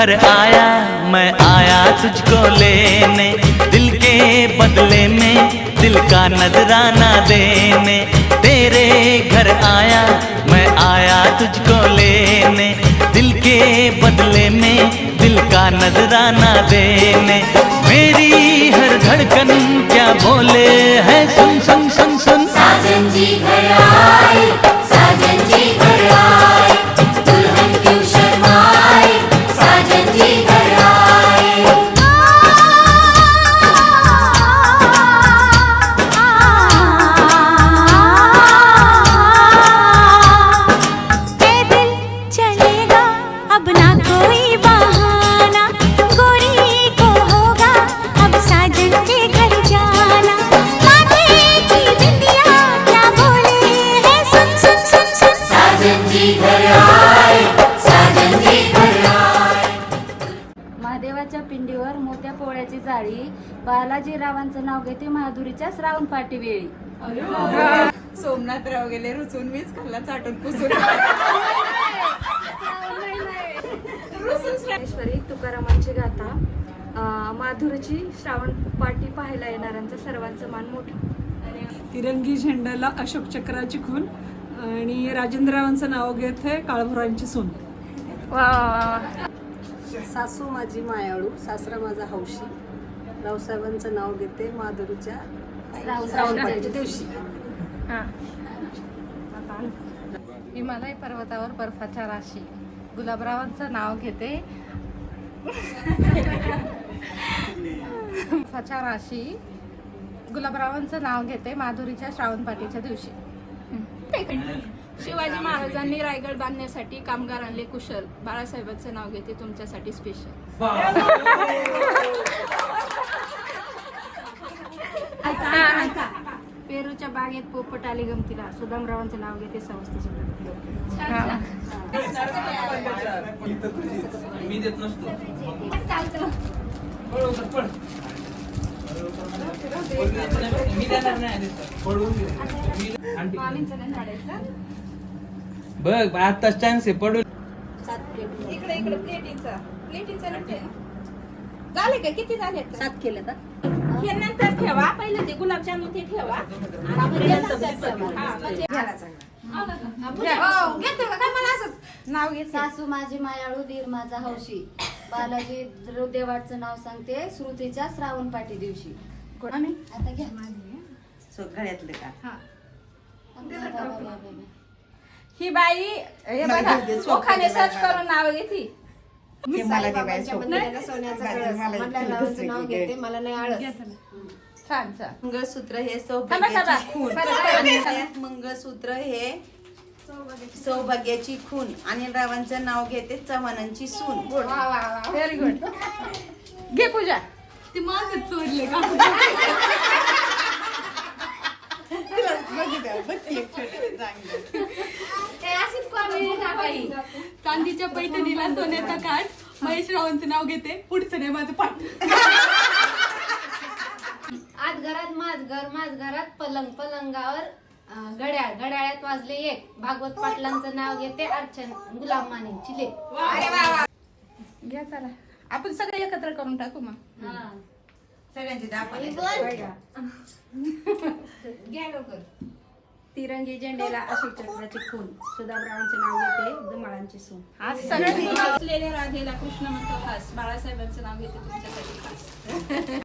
घर आया, मैं आया तुझको लेने, दिल के बदले में, दिल का नजराना देने। तेरे घर आया, मैं आया तुझको लेने, दिल के बदले में, दिल का नजराना देने। मेरी हर धड़कन पोळ्याची जाळी. बालाजी रावांचं नाव घेते महादुरीच्या श्रावण पाठी वेळी सोमनाथराव गेले रुचून मीच खाल्ला चाटून पुसून. ज्ञानेश्वरी तुकारामांची गाथा. अं, माधुरीची श्रावण पाठी पाहायला येणाऱ्यांचा सर्वांचं मान मोठं. तिरंगी झेंड्याला अशोक चक्राची खून आणि राजेंद्ररावांचं नाव घेत आहे काळभोरांची सून. सासू माझी मायाळू सासरा माझा हौशी. रावसाहेबांचं नाव घेते माधुरीच्या दिवशी. हिमालय पर्वतावर बर्फाच्या राशी. गुलाबरावांचं नाव घेते. बर्फाच्या राशी. गुलाबरावांचं नाव घेते माधुरीच्या श्रावणपाठीच्या दिवशी. शिवाजी महाराजांनी रायगड बांधण्यासाठी कामगार आणले कुशल. बाळासाहेबांचं नाव घेते तुमच्यासाठी स्पेशल पेरूच्या बागेत पोपट आले गमतीला. सुदामरावांचं नाव घेते संस्थेच्या बघ आता चान्स आहे पडून. इकडे इकडे प्लेटीचा प्लेटीचा नव्हते झाले का? किती झाले सात केले तर हे नंतर ठेवा. पहिलं ते गुलाबजामुन ते ठेवा. आणि नंतर सर्व. हा, म्हणजे- हो, घेते का? काय मला असंच नाव घेते. सासू माझी मायाळू दीर माझा हौशी. बालाजी देवाडचं नाव सांगते श्रुतीच्या श्रावण पाठी दिवशी. आता घ्या. गळ्यातले का? ही. बाई हे बघा ओखाने सर्च करून नाव घेते नाव घेते मला नाही आळस. छान छान. मंगळसूत्र हे. सौभाग्याची खून. मंगळसूत्र हे सौभाग्याची खून अनिल रावांचं नाव घेते चव्हाणांची सून. व्हेरी गुड घे पूजा. ती मागत चोरले का? चांदीच्या पैठणीला सोन्याचा काठ महेश रावांचं नाव घेते पुढचं नाही माझं पाठ. आज घरात माझ घर माझ घरात पलंग पलंगावर अं, घड्याळ घड्याळ्यात वाजले एक. भागवत पाटलांचं नाव घेते अर्चन गुलाम मानेची लेख घ्या चला. आपण सगळे एकत्र करून टाकू मग. सगळ्यांची दाखवा घ्या लवकर. तिरंगी झेंडेला अशोक चक्राची खून सुदामरावांचे नाव घेते दुमाळांची सून आज सगळे असलेल्या राधेला कृष्ण म्हणतो खास. बाळासाहेबांचं नाव घेते तुमच्यासाठी खास.